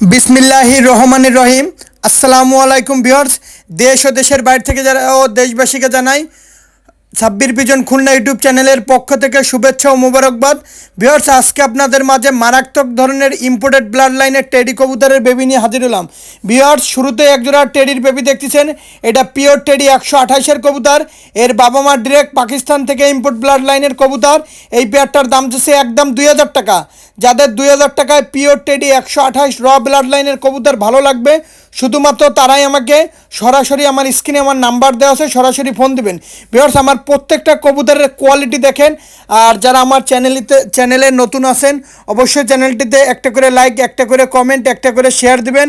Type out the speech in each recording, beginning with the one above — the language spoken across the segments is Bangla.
বিসমিল্লাহির রহমানির রহিম। আসসালামু আলাইকুম ভিউয়ার্স। দেশ ও দেশের বাইরে থেকে যারা ও দেশবাসীকে জানাই ছাব্বির পিজন খুলনা ইউটিউব চ্যানেলের পক্ষ থেকে শুভেচ্ছা ও মুবারকবাদ। ভিউয়ার্স, আজকে আপনাদের মাঝে মারাত্মক ধরনের ইম্পোর্টেড ব্লাড লাইনের টেডি কবুতরের বেবি নিয়ে হাজির হলাম। ভিউয়ার্স, শুরুতে একজোড়া টেডির বেবি দেখতেছেন। এটা পিওর টেডি একশো আঠাশের কবুতর। এর বাবা মা ডিরেক্ট পাকিস্তান থেকে ইম্পোর্ট ব্লাড লাইনের কবুতর। এই পেয়ারটার দাম যাচ্ছে একদম দুই হাজার টাকা। যাদের দুই হাজার টাকায় পিওর টেডি একশো আঠাশ র ব্লাড লাইনের কবুতর ভালো লাগবে, শুধুমাত্র তারাই আমাকে সরাসরি আমার স্ক্রিনে আমার নাম্বার দেওয়া আছে, সরাসরি ফোন দিবেন। বিহার্স আমার প্রত্যেকটা কবুতরের কোয়ালিটি দেখেন, আর যারা আমার চ্যানেলিতে, চ্যানেলে নতুন আছেন, অবশ্যই চ্যানেলটিতে একটা করে লাইক একটা করে কমেন্ট একটা করে শেয়ার দিবেন,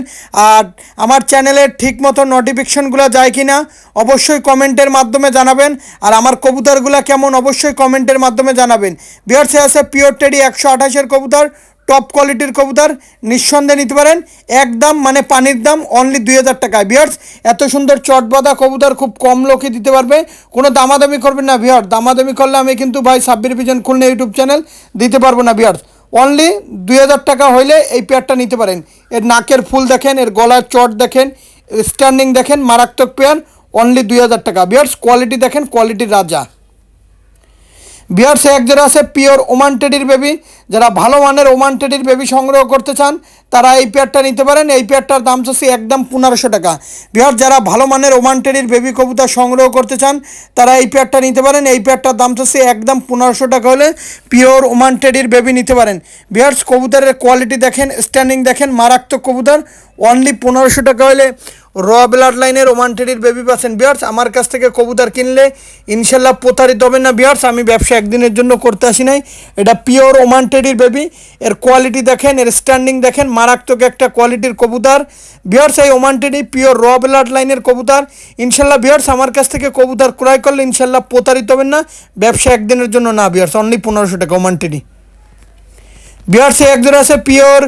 আর আমার চ্যানেলের ঠিক মতো নোটিফিকেশনগুলো যায় কি না অবশ্যই কমেন্টের মাধ্যমে জানাবেন, আর আমার কবুতরগুলো কেমন, অবশ্যই কমেন্টের মাধ্যমে জানাবেন। বিহার্সে আছে পিওর টেডি একশো আঠাশের কবুতর টপ কোয়ালিটির কবুতর, নিঃসন্দেহে নিতে পারেন। একদম মানে পানির দাম অনলি দুই হাজার টাকায়। বিয়ার্স এত সুন্দর চটবাদা কবুতর খুব কম লোকে দিতে পারবে। কোনো দামাদামি করবেন না বিয়ার দামাদামি করলে আমি কিন্তু ভাই Sabbir pigeon Khulna YouTube channel দিতে পারব না বিয়ার্স অনলি দুই হাজার টাকা হইলে এই পেয়ারটা নিতে পারেন। এর নাকের ফুল দেখেন, এর গলার চট দেখেন স্ট্যান্ডিং দেখেন, মারাত্মক পেয়ার অনলি দুই হাজার টাকা। বিয়ার্স কোয়ালিটি দেখেন কোয়ালিটির রাজা। বিহার্সে এক যারা আছে পিওর ওমান টেডির বেবি। যারা ভালো মানের ওমান টেডির বেবি সংগ্রহ করতে চান, তারা এই পেয়ারটা নিতে পারেন। এই পেয়ারটার দাম চাচ্ছি একদম পনেরোশো টাকা। বিহার, যারা ভালো মানের ওমান টেডির বেবি কবুতর সংগ্রহ করতে চান, তারা এই পেয়ারটা নিতে পারেন। এই পেয়ারটার দাম চাচ্ছি একদম পনেরোশো টাকা হলে পিওর ওমান টেডির বেবি নিতে পারেন। বিহার্স কবুতরের কোয়ালিটি দেখেন স্ট্যান্ডিং দেখেন, মারাত্মক কবুতর। অনলি পনেরোশো টাকা হলে র ব্লাড লাইনের ওমান টেডির বেবি পাচ্ছেন বিয়ার্স। আমার কাছ থেকে কবুতর কিনলে ইনশাল্লাহ প্রতারিত হবেন না বিয়ার্স। আমি ব্যবসা একদিনের জন্য করতে আসি নাই। এটা পিওর ওমান টেডির বেবি। এর কোয়ালিটি দেখেন, এর স্ট্যান্ডিং দেখেন, মারাত্মক একটা কোয়ালিটির কবুতর। বিয়ার্স, এই ওমান টেডি পিওর র ব্লাড লাইনের কবুতর। ইনশাল্লাহ বিয়ার্স, আমার কাছ থেকে কবুতর ক্রয় করলে ইনশাল্লাহ প্রতারিত হবেন না। ব্যবসা একদিনের জন্য না বিয়ার্স, অনলি পনেরোশো টাকা ওমান টেডি। বিয়ার্সে একজোড়া আছে পিওর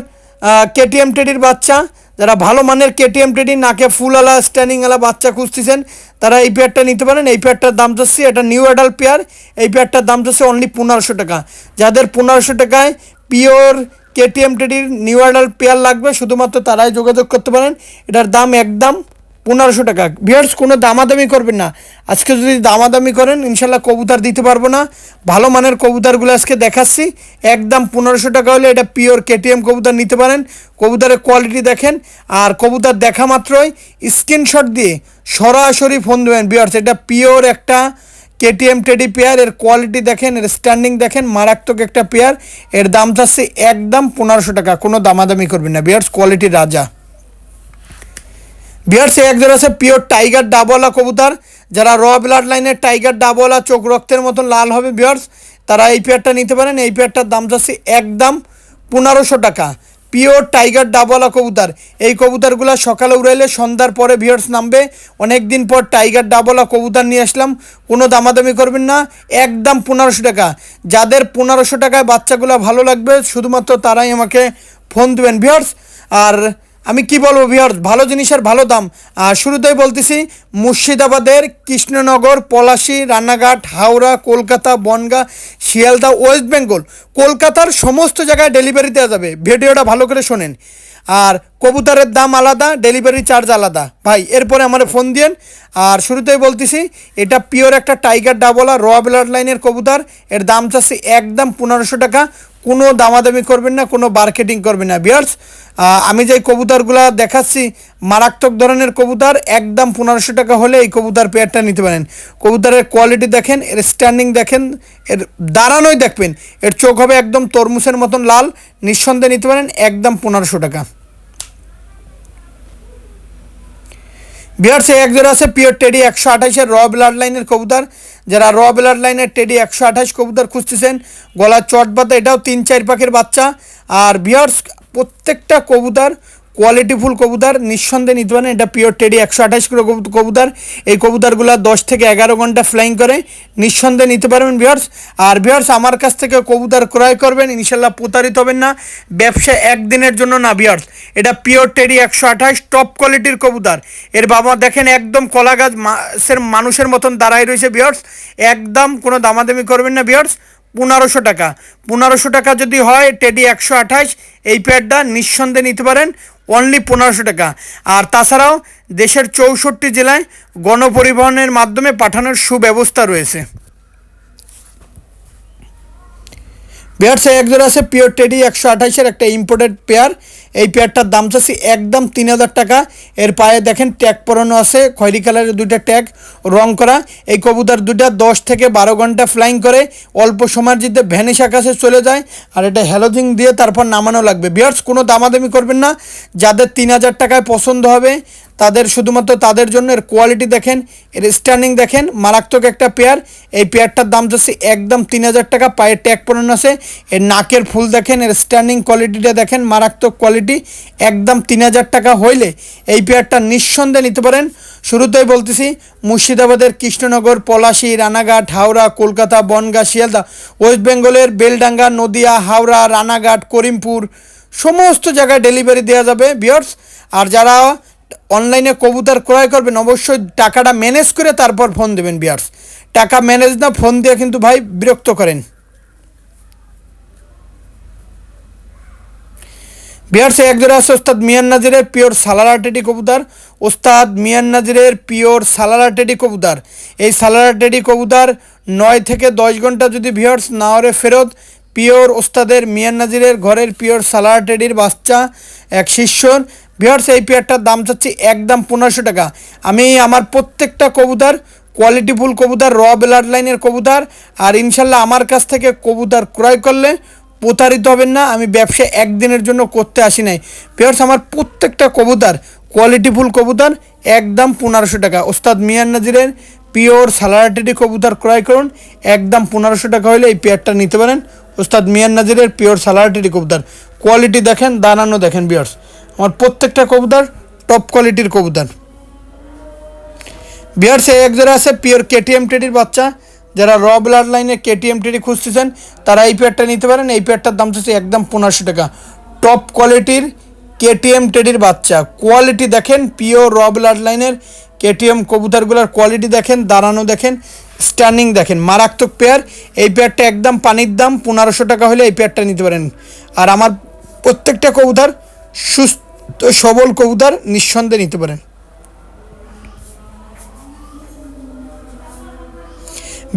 কেটিএম টেডির বাচ্চা। যারা ভালো মানের কেটিএম টেডি নাকে ফুল আলা ফুলওয়ালা আলা বাচ্চা খুঁজতেছেন, তারা এই পেয়ারটা নিতে পারেন। এই পেয়ারটার দাম যাচ্ছে, এটা নিউ অ্যাডাল্ট পেয়ার এই পেয়ারটার দাম যাচ্ছে অনলি পনেরোশো টাকা। যাদের পনেরোশো টাকায় পিওর কেটিএম টেডির নিউ অ্যাডাল্ট পেয়ার লাগবে, শুধুমাত্র তারাই যোগাযোগ করতে পারেন। এটার দাম একদম পনেরোশো টাকা। বিয়ার্স কোনো দামাদামি করবেন না। আজকে যদি দামাদামি করেন, ইনশাল্লাহ কবুতর দিতে পারব না। ভালো মানের কবুতরগুলো আজকে দেখাচ্ছি। একদম পনেরোশো টাকা হলে এটা পিওর কেটিএম কবুতর নিতে পারেন। কবুতরের কোয়ালিটি দেখেন। আর কবুতর দেখা মাত্রই স্ক্রিনশট দিয়ে সরাসরি ফোন দেবেন বিয়ার্স এটা পিওর একটা কেটিএম টেডি পেয়ার এর কোয়ালিটি দেখেন, এর স্ট্যান্ডিং দেখেন, মারাত্মক একটা পেয়ার এর দাম থাকছে একদম পনেরোশো টাকা। কোনো দামাদামি করবেন না বিয়ার্স কোয়ালিটির রাজা। বিহার্সে একজন আছে পিওর টাইগার ডাবওয়ালা কবুতর, যারা র ব্লাড লাইনের টাইগার ডাবওয়ালা, চোখ রক্তের মতন লাল হবে বিহার্স তারা এই পেয়ারটা নিতে পারেন, এই পেয়ারটার দাম যাচ্ছে একদম পনেরোশো টাকা। পিওর টাইগার ডাবওয়ালা কবুতর, এই কবুতরগুলো সকালে উড়াইলে সন্ধ্যার পরে ভিয়ার্স নামবে। অনেক দিন পর টাইগার ডাবওয়ালা কবুতর নিয়ে আসলাম, কোনো দামাদামি করবেন না, একদম পনেরোশো টাকা। যাদের পনেরোশো টাকায় বাচ্চাগুলো ভালো লাগবে, শুধুমাত্র তারাই আমাকে ফোন দেবেন ভিয়ার্স আর আমি কি বলব বিহার, ভালো জিনিসের ভালো দাম। আর শুরুতেই বলতেছি, মুর্শিদাবাদের কৃষ্ণনগর, পলাশি রানাঘাট হাওড়া, কলকাতা, বনগা, শিয়ালদা, ওয়েস্ট বেঙ্গল, কলকাতার সমস্ত জায়গায় ডেলিভারি দেওয়া যাবে। ভিডিওটা ভালো করে শোনেন। আর কবুতরের দাম আলাদা ডেলিভারি চার্জ আলাদা। ভাই, এরপরে আমার ফোন দিয়েন। আর শুরুতেই বলতেছি, এটা পিওর একটা টাইগার ডাবলা র ব্লাড লাইনের কবুতর। এর দাম চাচ্ছি একদম পনেরোশো টাকা। কোনো দামাদামি করবেন না, কোনো মার্কেটিং করবেন না। বিয়ার্স আমি যে কবুতরগুলো দেখাচ্ছি, মারাত্মক ধরনের কবুতার, একদম পনেরোশো টাকা হলে এই কবুতার পেয়ারটা নিতে পারেন। কবুতারের কোয়ালিটি দেখেন, এর স্ট্যান্ডিং দেখেন, এর দাঁড়ানোই দেখবেন। এর চোখ হবে একদম তরমুজের মতন লাল, নিঃসন্দেহে নিতে পারেন, একদম পনেরোশো টাকা। বিহার্সে এক জোড়া আছে পিওর টেডি একশো আঠাশের র ব্লাড লাইনের কবুতর। যারা র ব্লাড লাইনের টেডি একশো আঠাশ কবুতর খুঁজতেছেন, গলার চট বাতা এটাও তিন চার পাখির বাচ্চা। আর বিহার্স প্রত্যেকটা কবুতর কোয়ালিটিফুল কবুতর, নিঃসন্দেহে নিতে পারেন। এটা পিওর টেডি একশো আঠাশ কিলো কবুতর। এই কবুতরগুলো দশ থেকে এগারো ঘণ্টা ফ্লাইং করে। নিঃসন্দেহে নিতে পারবেন বিহার্স আর বিহার্স আমার কাছ থেকে কবুতর ক্রয় করবেন ইনশাল্লাহ প্রতারিত হবেন না। ব্যবসা একদিনের জন্য না বিহার্স এটা পিওর টেডি একশো আঠাশ টপ কোয়ালিটির কবুতর। এর বাবা দেখেন, একদম কলা গাছ মানুষের মতন দাঁড়ায় রয়েছে বিহার্স একদম কোনো দামাদামি করবেন না বিহার্স পনেরোশো টাকা। পনেরোশো টাকা যদি হয় টেডি একশো আঠাশ, এই প্যাডটা নিঃসন্দেহে নিতে পারেন অনলি পনেরোশো টাকা। আর তাছাড়াও দেশের চৌষট্টি জেলায় গণপরিবহনের মাধ্যমে পাঠানোর সুব্যবস্থা রয়েছে। পেয়ার সে একজন আছে পিওর টেডি একশো আঠাশের একটা ইম্পোর্টেড পেয়ার এই পেয়ারটার দাম চাচ্ছি একদম তিন হাজার টাকা। এর পায়ে দেখেন ট্যাগ পরানো আছে, খয়রি কালারের দুইটা ট্যাগ, রং করা। এই কবুতর দুইটা দশ থেকে বারো ঘণ্টা ফ্লাইং করে, অল্প সময়ের জিতে ভ্যানিশ আকাশে চলে যায়। আর এটা হ্যালোজিং দিয়ে তারপর নামানো লাগবে। বিয়ার্স কোনো দামাদামি করবেন না। যাদের তিন হাজার টাকায় পছন্দ হবে তাদের শুধুমাত্র তাদের জন্য এর কোয়ালিটি দেখেন, এর স্ট্যান্ডিং দেখেন, মারাত্মক একটা পেয়ার এই পেয়ারটার দাম যাচ্ছে একদম তিন হাজার টাকা পায়ের ট্যাগ পরানো আছে। এর নাকের ফুল দেখেন, এর স্ট্যান্ডিং কোয়ালিটিটা দেখেন, মারাত্মক কোয়ালিটি একদম তিন হাজার টাকা হইলে এই পেয়ারটা নিঃসন্দেহে নিতে পারেন। শুরুতেই বলতেছি, মুর্শিদাবাদের কৃষ্ণনগর, পলাশী, রানাঘাট, হাওড়া, কলকাতা, বনগাঁ, শিয়ালদা, ওয়েস্ট বেঙ্গলের বেলডাঙ্গা, নদিয়া, হাওড়া, রানাঘাট, করিমপুর, সমস্ত জায়গায় ডেলিভারি দেওয়া যাবে বিয়ার্স আর যারা অনলাইনে কবুতর ক্রয় করবেন, অবশ্যই টাকাটা ম্যানেজ করে তারপর ফোন দেবেন বিয়ার্স টাকা ম্যানেজ না, ফোন দিয়ে কিন্তু ভাই বিরক্ত করেন। বিহারসে এক জোড়া আছে ওস্তাদ মিয়ান নাজিরের পিওর সালারাটেডি কবুতর। ওস্তাদ মিয়ান নাজিরের পিওর সালারাটেডি কবুতর। এই সালারাটেডি কবুতর নয় থেকে দশ ঘণ্টা যদি ভিওর্স না হরে ফেরত, পিওর ওস্তাদের মিয়ান নাজিরের ঘরের পিওর সালারাটেডির বাচ্চা, এক শিষ্যর ভিওর্স এই পেয়ারটার দাম চাচ্ছি একদম পনেরোশো টাকা। আমি আমার প্রত্যেকটা কবুতর কোয়ালিটিফুল কবুতর র ব্লাড লাইনের কবুতর, আর ইনশাল্লাহ আমার কাছ থেকে কবুতর ক্রয় করলে প্রতারিত হবেন না, আমি ব্যবসা একদিনের জন্য করতে আসি নাই। পেয়ার্স আমার প্রত্যেকটা কবুতর কোয়ালিটিফুল কবুতর, একদম পনেরোশো টাকা। ওস্তাদ মিয়ান নাজিরের পিওর সালারাটেডি কবুতর ক্রয় করুন, একদম পনেরোশো টাকা হলে এই পেয়ারটা নিতে পারেন। ওস্তাদ মিয়ান নাজিরের পিওর সালারাটেডি কবুতর। কোয়ালিটি দেখেন, দানানো দেখেন বিয়ার্স আমার প্রত্যেকটা কবুতর টপ কোয়ালিটির কবুতর। বিহার্সে এক জোড়া আছে পিওর কেটিএম টেডির বাচ্চা। যারা র ব্লাড লাইনে কেটিএম টেডি খুঁজতেছেন, তারা এই পেয়ারটা নিতে পারেন। এই পেয়ারটার দাম হচ্ছে একদম পনেরোশো টাকা। টপ কোয়ালিটির কেটিএম টেডির বাচ্চা। কোয়ালিটি দেখেন পিওর র ব্লাড লাইনের কেটিএম কবুতরগুলোর কোয়ালিটি দেখেন, দাঁড়ানো দেখেন স্ট্যান্ডিং দেখেন। মারাত্মক পেয়ার এই পেয়ারটা একদম পানির দাম পনেরোশো টাকা হলে এই পেয়ারটা নিতে পারেন। আর আমার প্রত্যেকটা কবুতর সুস্থ সবল কবুতর নিঃসন্দেহে নিতে পারেন।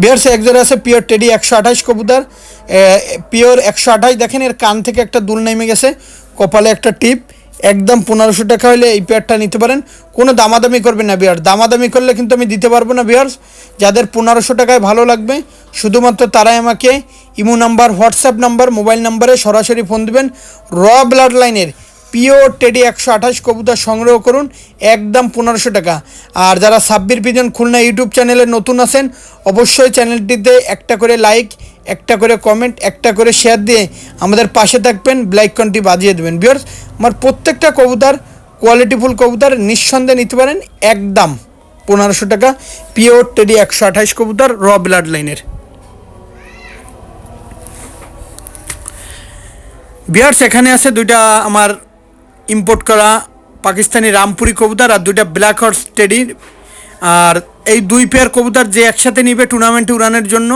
বিয়ার্সে, এক জোড়া আছে পিওর টেডি একশো আঠাশ কবুতর। পিওর একশো আঠাশ, দেখেন এর কান থেকে একটা দুল নেমে গেছে, কপালে একটা টিপ। একদম পনেরোশো টাকা হলে এই পেয়ারটা নিতে পারেন। কোনো দামাদামি করবেন না বিয়ার দামাদামি করলে কিন্তু আমি দিতে পারব না বিয়ার্স। যাদের পনেরোশো টাকায় ভালো লাগবে, শুধুমাত্র তারাই আমাকে imo number, WhatsApp number, mobile নাম্বারে সরাসরি ফোন দেবেন। র ব্লাড লাইনের পিওর টেডি একশো আঠাশ কবুতর সংগ্রহ করুন, একদম পনেরোশো টাকা। আর যারা সাব্বির পিজন খুলনা ইউটিউব চ্যানেলে নতুন আছেন, অবশ্যই চ্যানেলটিতে একটা করে লাইক, একটা করে কমেন্ট, একটা করে শেয়ার দিয়ে আমাদের পাশে থাকবেন ব্লাইকনটি বাজিয়ে দেবেন। বিয়ার্স আমার প্রত্যেকটা কবুতর, কোয়ালিটিফুল কবুতর নিঃসন্দেহে নিতে পারেন, একদম পনেরোশো টাকা, পিওর টেডি একশো আঠাশ কবুতর, র ব্লাড লাইনের। বিয়ার্স এখানে আছে দুইটা আমার ইম্পোর্ট করা পাকিস্তানি রামপুরি কবুতর আর দুইটা ব্ল্যাক হর্স টেডির আর এই দুই পেয়ার কবুতর যে একসাথে নিবে টুর্নামেন্টে উড়ানোর জন্য,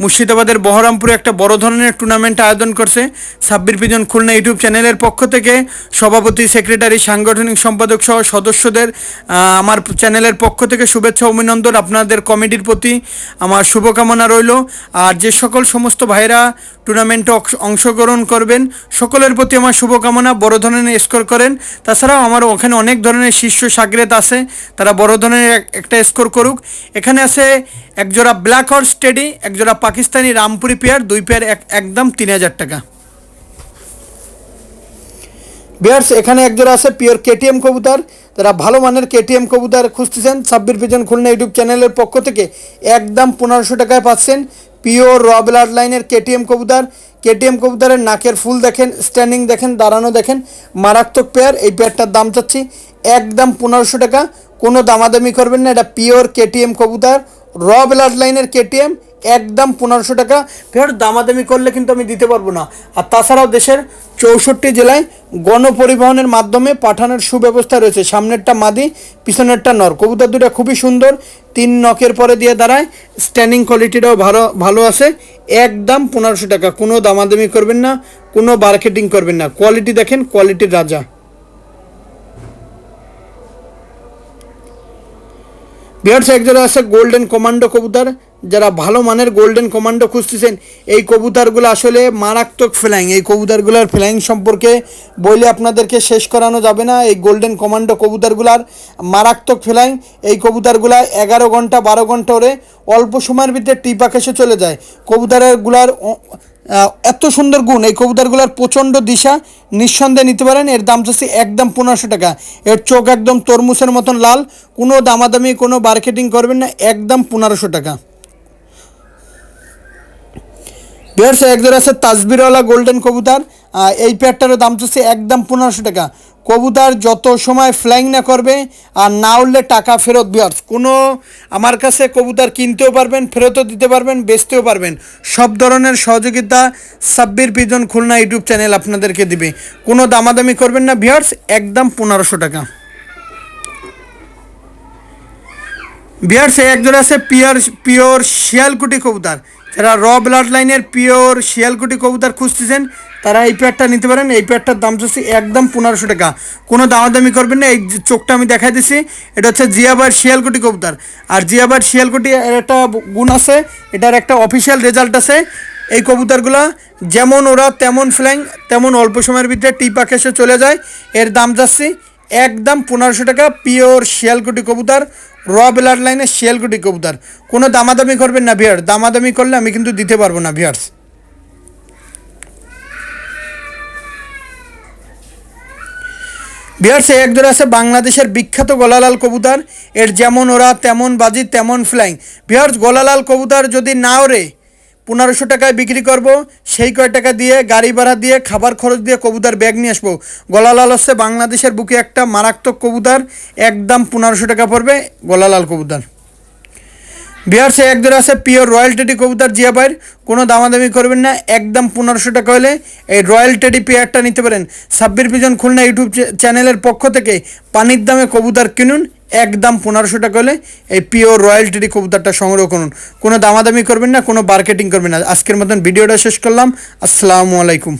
মুর্শিদাবাদের বহরমপুরে একটা বড় ধরনের টুর্নামেন্ট আয়োজন করছে। সাব্বির পিজন খুলনা ইউটিউব চ্যানেলের পক্ষ থেকে সভাপতি সেক্রেটারি সাংগঠনিক সম্পাদক সহ সদস্যদের আমার চ্যানেলের পক্ষ থেকে শুভেচ্ছা, অভিনন্দন আপনাদের কমিটির প্রতি। আমার শুভকামনা রইল। আর যে সকল সমস্ত ভাইরা টুর্নামেন্টে অংশ- অংশগ্রহণ করবেন। সকলের প্রতি আমার শুভকামনা। বড় ধরনের স্কোর করেন। তাছাড়াও আমার ওখানে অনেক ধরনের শীর্ষ সাগরেত আছে। তারা বড় ধরনের এক- একটা স্কোর করুক। এখানে আছে একজোড়া ব্ল্যাক হর্স টেডি একজোড়া পাকিস্তানি রামপুরি পেয়ার, দুই পেয়ার এক একদম তিন হাজার টাকা। বিয়ার্স এখানে একজোড়া আছে পিওর কেটিএম কবুতর। তারা ভালো মানের কেটিএম কবুতর খুঁজতেছেন। সাব্বির পিজন খুলনা ইউটিউব চ্যানেলের পক্ষ থেকে একদম পনেরোশো টাকায় পাচ্ছেন। পিওর র ব্লাড লাইনের কেটিএম কবুতর। কেটিএম কবুতরের নাকের ফুল দেখেন স্ট্যান্ডিং দেখেন, দাঁড়ানো দেখেন। মারাত্মক পেয়ার এই পেয়ারটার দাম চাচ্ছি একদম পনেরোশো টাকা। কোনো দামাদামি করবেন না, এটা পিওর কেটিএম কবুতর। র ব্লাড লাইনের কেটিএম একদম পনেরোশো টাকা। ফের দামাদামি করলে কিন্তু আমি দিতে পারব না। আর তাছাড়াও দেশের চৌষট্টি জেলায় গণপরিবহনের মাধ্যমে পাঠানোর সুব্যবস্থা রয়েছে। সামনেরটা মাদি, পিছনেরটা নর। কবুতর দুটো খুবই সুন্দর। তিন নখের পরে দিয়ে দাঁড়ায়। স্ট্যান্ডিং কোয়ালিটিটাও ভালো ভালো আছে। একদম পনেরোশো টাকা। কোনো দামাদামি করবেন না, কোনো মার্কেটিং করবেন না। কোয়ালিটি দেখেন কোয়ালিটির রাজা। বিহার একজোড়া আছে গোল্ডেন কমান্ডো কবুতর, যারা ভালো মানের গোল্ডেন কমান্ডো খুঁজতেছেন, এই কবুতরগুলো আসলে মারাত্মক ফ্লাইং এই কবুতরগুলোর ফ্লাইং সম্পর্কে বলে আপনাদেরকে শেষ করানো যাবে না। এই গোল্ডেন কমান্ডো কবুতরগুলার মারাত্মক ফ্লাইং এই কবুতরগুলা এগারো ঘণ্টা, বারো ঘণ্টা ওরে অল্প সময়ের ভিতরে টিপা খেসে চলে যায়। কবুতরগুলার এত সুন্দর গুণ, এই কবুতরগুলোর প্রচণ্ড দিশা, নিঃসন্দেহে নিতে পারেন। এর দাম চাচ্ছি একদম পনেরোশো টাকা। এর চোখ একদম তরমুজের মতন লাল, কোনো দামাদামি, কোনো মার্কেটিং করবেন না, একদম পনেরোশো টাকা। বিহার সে একজন আছে তাজবিরওয়ালা গোল্ডেন কবুতর এই পেয়ারটারও দাম চলছে একদম পনেরোশো টাকা। কবুতার যত সময় ফ্লাইং না করবে, আর না উঠলে টাকা ফেরত বিয়ার্স। কোনো আমার কাছে কবুতর কিনতেও পারবেন, ফেরতও দিতে পারবেন, বেচতেও পারবেন। সব ধরনের সহযোগিতা Sabbir pigeon Khulna YouTube channel আপনাদেরকে দিবে। কোনো দামাদামি করবেন না বিয়ার্স, একদম পনেরোশো টাকা। বিহার সে একজন আছে পিওর পিওর শিয়ালকুটি কবুতর। যারা র ব্লাড লাইনের পিওর শিয়ালকুটি কবুতর খুঁজতেছেন, তারা এই পেয়ারটা নিতে পারেন। এই পেয়ারটার দাম হচ্ছে একদম পনেরোশো টাকা। কোনো দামাদামি করবেন না, এই চোখটা আমি দেখাই দিচ্ছি এটা হচ্ছে জিয়াবার শিয়ালকুটি কবুতর। আর জিয়াবার শিয়ালকুটি একটা গুণ আছে, এটার একটা অফিসিয়াল রেজাল্ট আছে। এই কবুতরগুলো যেমন ওরা তেমন ফ্ল্যাং তেমন অল্প সময়ের ভিতরে টিপা খেসে চলে যায়। এর দাম যাচ্ছে একদম পনেরোশো টাকা পিওর শিয়ালকুটি কবুতর র ব্লাড লাইনের শিয়ালকুটি কবুতর। কোনো দামাদামি করবেন না ভিয়ার দামাদামি করলে আমি কিন্তু দিতে পারব না ভিয়ার্স বিহার সে একজোড়া আছে বাংলাদেশের বিখ্যাত গলালাল কবুতর। এর যেমন ওরা, তেমন বাজি, তেমন ফ্লাইং বিহার গলালাল কবুতর যদি না ওরে পনেরোশো টাকায় বিক্রি করব, সেই কয় টাকা দিয়ে গাড়ি ভাড়া দিয়ে, খাবার খরচ দিয়ে কবুতর ব্যাগ নিয়ে আসব। গলালাল হচ্ছে বাংলাদেশের বুকে একটা মারাত্মক কবুতর, একদম পনেরোশো টাকা পড়বে গলালাল কবুতর। বিহার সে একজন আছে পিওর রয়্যাল টেডি কবুতর, জিয়া ভাইয়ের। কোনো দামাদামি করবেন না, একদম পনেরোশো টাকা হলে এই রয়্যাল টেডি পেয়ারটা নিতে পারেন। সাব্বির পিজন খুলনা ইউটিউব চ্যানেলের পক্ষ থেকে পানির দামে কবুতর কিনুন একদম পনেরোশো টাকা হলে এই পিওর রয়্যাল টেডি কবুতরটা সংগ্রহ করুন। কোনো দামাদামি করবেন না, কোনো মার্কেটিং করবেন না। আজকের মতন ভিডিওটা শেষ করলাম। আসসালামু আলাইকুম।